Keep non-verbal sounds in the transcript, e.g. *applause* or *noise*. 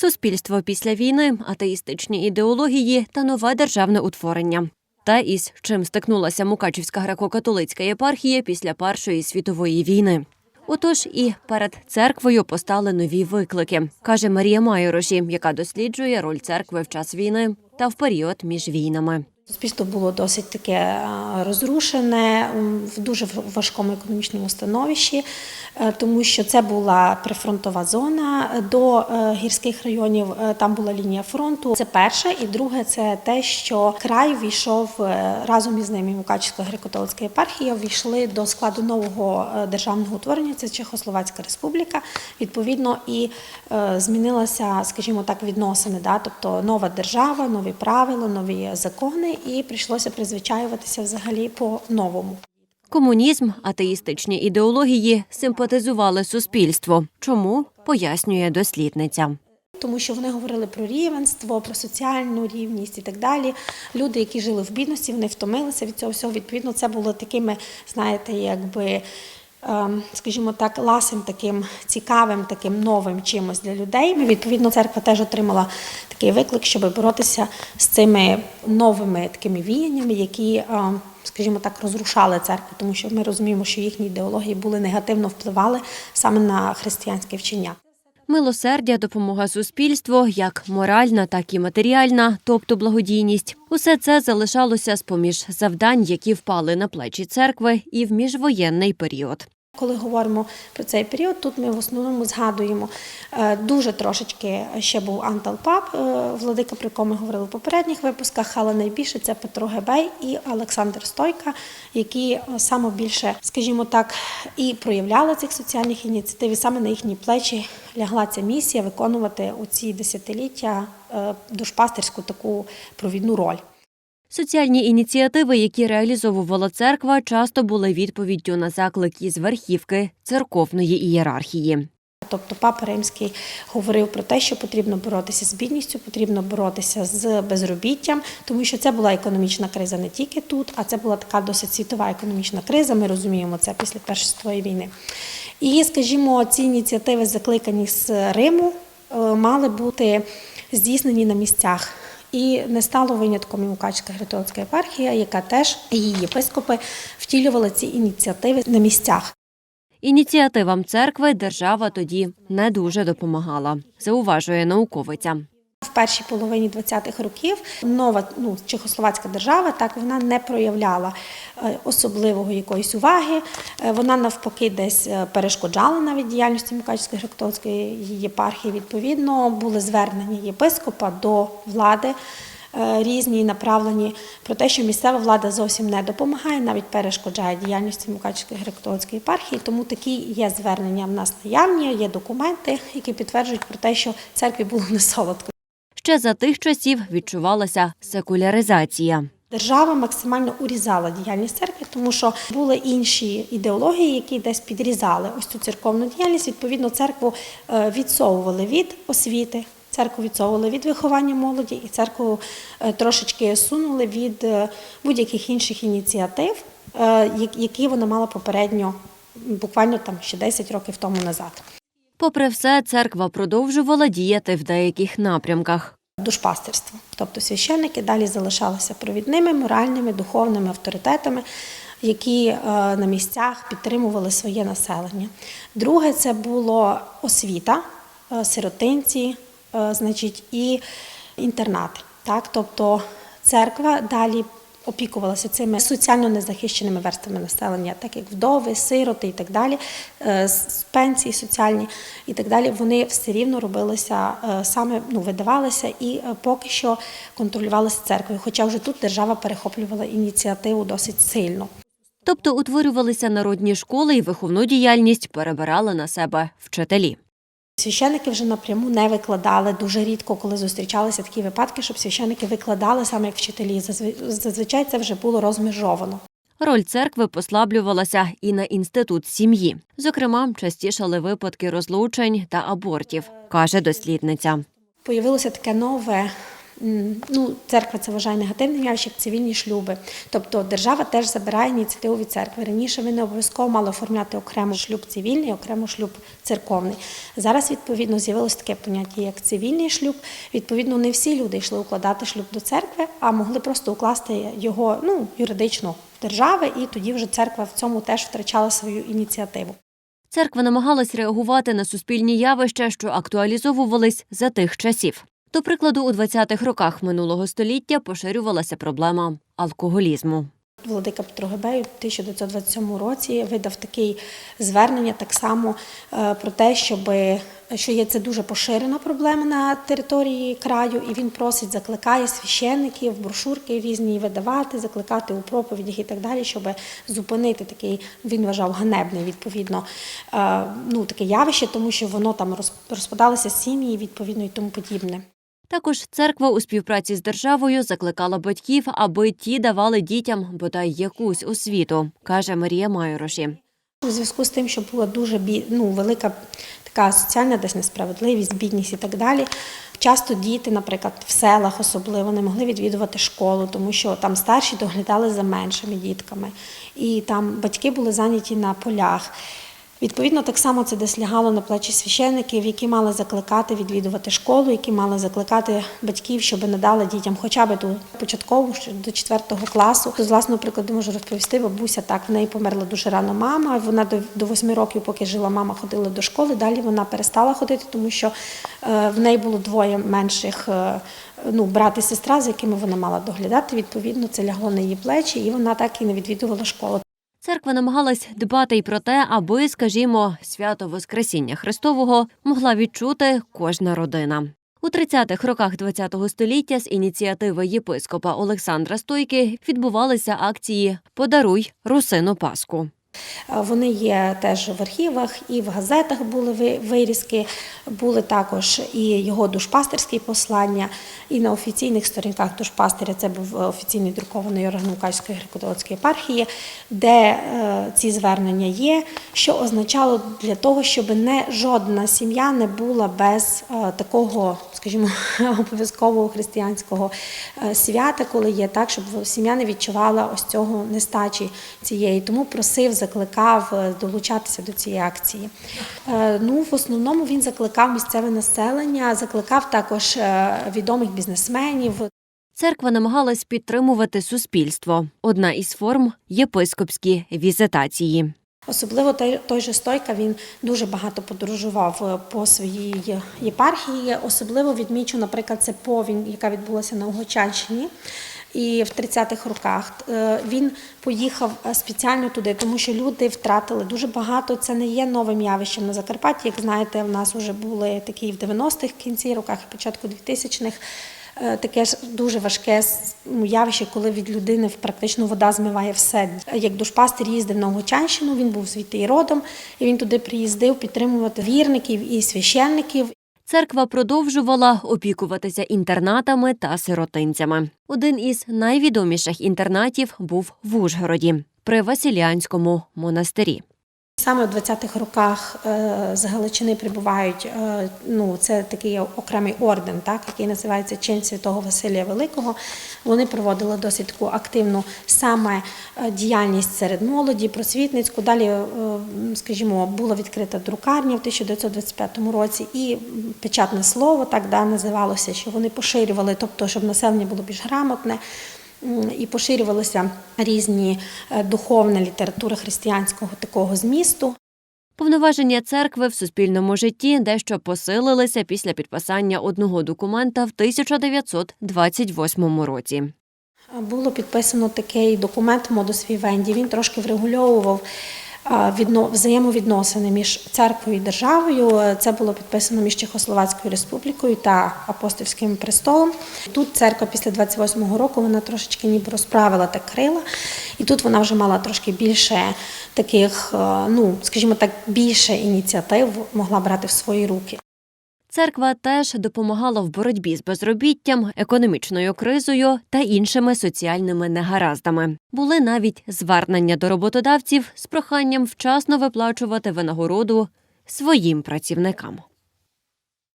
Суспільство після війни, атеїстичні ідеології та нове державне утворення. Та із чим стикнулася Мукачівська греко-католицька єпархія після Першої світової війни. Отож і перед церквою постали нові виклики, каже Марія Майороші, яка досліджує роль церкви в час війни та в період між війнами. Суспільство було досить таке розрушене в дуже важкому економічному становищі, тому що це була прифронтова зона до е, гірських районів. е, Там була лінія фронту. Це перше, і друге, це те, що край війшов е, разом із ними Мукачівська греко-католицька єпархія. Війшли до складу нового е, державного утворення. Це Чехословацька республіка. Відповідно, і е, змінилася, скажімо так, відносини. Да? Тобто нова держава, нові правила, нові закони, і прийшлося призвичаюватися взагалі по-новому. Комунізм, атеїстичні ідеології симпатизували суспільство. Чому пояснює дослідниця. Тому що вони говорили про рівенство, про соціальну рівність і так далі. Люди, які жили в бідності, вони втомилися від цього всього. Відповідно, це було такими, знаєте, якби. Ем, Скажімо так, ласим таким цікавим, таким новим чимось для людей. Відповідно, церква теж отримала такий виклик, щоб боротися з цими новими такими віяннями, які, ем, скажімо так, розрушали церкву, тому що ми розуміємо, що їхні ідеології були негативно впливали саме на християнське вчення. Милосердя, допомога суспільству, як моральна, так і матеріальна, тобто благодійність. Усе це залишалося з поміж завдань, які впали на плечі церкви і в міжвоєнний період. Коли говоримо про цей період, тут ми в основному згадуємо е, дуже трошечки ще був Антал Пап, е, владика, про якого ми говорили в попередніх випусках, але найбільше це Петро Гебей і Олександр Стойка, які е, саме більше, скажімо так, і проявляли цих соціальних ініціатив. І саме на їхні плечі лягла ця місія виконувати у ці десятиліття душпастерську таку провідну роль. Соціальні ініціативи, які реалізовувала церква, часто були відповіддю на заклик із верхівки церковної ієрархії. Тобто папа Римський говорив про те, що потрібно боротися з бідністю, потрібно боротися з безробіттям, тому що це була економічна криза не тільки тут, а це була така досить світова економічна криза. Ми розуміємо це після Першої світової війни. І, скажімо, ці ініціативи, закликані з Риму, е, мали бути здійснені на місцях. І не стало винятком і Мукачська греко-католицька єпархія, яка теж її єпископи втілювали ці ініціативи на місцях. Ініціативам церкви держава тоді не дуже допомагала, зауважує науковиця. В першій половині 20-х років нова ну, Чехословацька держава так вона не проявляла е, особливого якоїсь уваги. Е, Вона навпаки десь е, перешкоджала навіть діяльності Мукачівської греко-католицької єпархії. Відповідно, були звернення єпископа до влади. Різні направлені про те, що місцева влада зовсім не допомагає, навіть перешкоджає діяльності Мукачівської греко-католицької єпархії. Тому такі є звернення в нас наявні, є документи, які підтверджують про те, що церкві було не солодко. Ще за тих часів відчувалася секуляризація. Держава максимально урізала діяльність церкви, тому що були інші ідеології, які десь підрізали ось цю церковну діяльність. Відповідно, церкву е, відсовували від освіти, церкву відсовували від виховання молоді, і церкву е, трошечки сунули від е, будь-яких інших ініціатив, які вона мала попередньо, буквально там ще 10 років тому назад. Попри все, церква продовжувала діяти в деяких напрямках. Душпастерство. Тобто священники далі залишалися провідними, моральними, духовними авторитетами, які е, на місцях підтримували своє населення. Друге це було освіта, е, сиротинці, е, значить, і інтернати. Так? Тобто церква далі опікувалася цими соціально незахищеними верствами населення, так як вдови, сироти і так далі, е, пенсії соціальні і так далі. Вони все рівно робилися е, саме, ну видавалися і е, поки що контролювалися церквою. Хоча вже тут держава перехоплювала ініціативу досить сильно. Тобто утворювалися народні школи і виховну діяльність перебирали на себе вчителі. Священники вже напряму не викладали дуже рідко, коли зустрічалися такі випадки, щоб священики викладали саме як вчителі. Зазвичай це вже було розмежовано. Роль церкви послаблювалася і на інститут сім'ї. Зокрема, частішали випадки розлучень та абортів, каже дослідниця. Появилося таке нове ну, церква це вважає негативним явищем, як цивільні шлюби. Тобто держава теж забирає ініціативу від церкви. Раніше ви не обов'язково мали оформляти окремо шлюб цивільний, окремо шлюб церковний. Зараз, відповідно, з'явилось таке поняття, як цивільний шлюб. Відповідно, не всі люди йшли укладати шлюб до церкви, а могли просто укласти його ну, юридично в держави, і тоді вже церква в цьому теж втрачала свою ініціативу. Церква намагалась реагувати на суспільні явища, що актуалізовувались за тих часів. До прикладу, у 20-х роках минулого століття поширювалася проблема алкоголізму. Владика Петро Гебей у 1927 році видав таке звернення так само е, про те, щоб що є це дуже поширена проблема на території краю, і він просить, закликає священників, брошурки різні видавати, закликати у проповідях і так далі, щоб зупинити такий, він вважав ганебний відповідно е, ну, таке явище, тому що воно там роз- розпадалися сім'ї, відповідно і тому подібне. Також церква у співпраці з державою закликала батьків, аби ті давали дітям бодай якусь освіту, каже Марія Майороші. У зв'язку з тим, що була дуже ну, велика така соціальна десь несправедливість, бідність і так далі. Часто діти, наприклад, в селах особливо не могли відвідувати школу, тому що там старші доглядали за меншими дітками, і там батьки були зайняті на полях. Відповідно, так само це десь лягало на плечі священників, які мали закликати відвідувати школу, які мали закликати батьків, щоб надали дітям хоча б ту початкову до 4 класу. З власного прикладу можу розповісти, бабуся так в неї померла дуже рано мама. Вона до, 8 років, поки жила мама, ходила до школи. Далі вона перестала ходити, тому що е, в неї було двоє менших. Е, Ну, брат і сестра, з якими вона мала доглядати, відповідно, це лягло на її плечі, і вона так і не відвідувала школу. Церква намагалась дбати й про те, аби, скажімо, свято Воскресіння Христового могла відчути кожна родина. У 30-х роках ХХ століття з ініціативи єпископа Олександра Стойки відбувалися акції Подаруй русину Паску. Е, Вони є теж в архівах, і в газетах були вирізки, були також і його душпастерські послання, і на офіційних сторінках душпастиря це був офіційний друкований орган Лукаської греко-католицької єпархії, де е, ці звернення є, що означало для того, щоб не жодна сім'я не була без е, такого, скажімо, *laughs* обов'язкового християнського е, свята, коли є так, щоб сім'я не відчувала ось цього нестачі цієї. Тому просив, закликав е, долучатися до цієї акції. Е, Ну, в основному він закликав місцеве населення, закликав також е, відомих бізнесменів, Церква намагалась підтримувати суспільство. Одна із форм єпископські візитації. Особливо той, той же Стойка, він дуже багато подорожував по своїй єпархії. Особливо відмічу, наприклад, це повінь, яка відбулася на Угочанщині. І в 30-х роках Е, він поїхав е, спеціально туди, тому що люди втратили дуже багато. Це не є новим явищем на Закарпатті. Як знаєте, в нас вже були такі в 90-х кінці роках, і початку 2000-х. Е, Таке ж дуже важке ну, явище, коли від людини практично вода змиває все. Як душпастер їздив на Огочанщину, він був звідти і родом, і він туди приїздив підтримувати вірників і священників. Церква продовжувала опікуватися інтернатами та сиротинцями. Один із найвідоміших інтернатів був в Ужгороді при Василіанському монастирі. Саме в 20-х роках е, з Галичини прибувають, е, ну це такий окремий орден, так, який називається Чин Святого Василія Великого. Вони проводили досить таку активну саме е, діяльність серед молоді, просвітницьку. Далі, скажімо, була відкрита друкарня в 1925 році, і печатне слово так да, називалося, що вони поширювали, тобто, щоб населення було більш грамотне. І поширювалися різні е, духовна література християнського такого змісту. Повноваження церкви в суспільному житті дещо посилилися після підписання одного документа в 1928 році. Було підписано такий документ модус вівенді. Він трошки врегульовував взаємовідносини між церквою і державою. Це було підписано між Чехословацькою республікою та апостольським престолом. Тут церква після 28-го року вона трошечки ніби розправила та крила, і тут вона вже мала трошки більше таких, е, ну скажімо так, більше ініціатив могла брати в свої руки. Церква теж допомагала в боротьбі з безробіттям, економічною кризою та іншими соціальними негараздами. Були навіть звернення до роботодавців з проханням вчасно виплачувати винагороду своїм працівникам.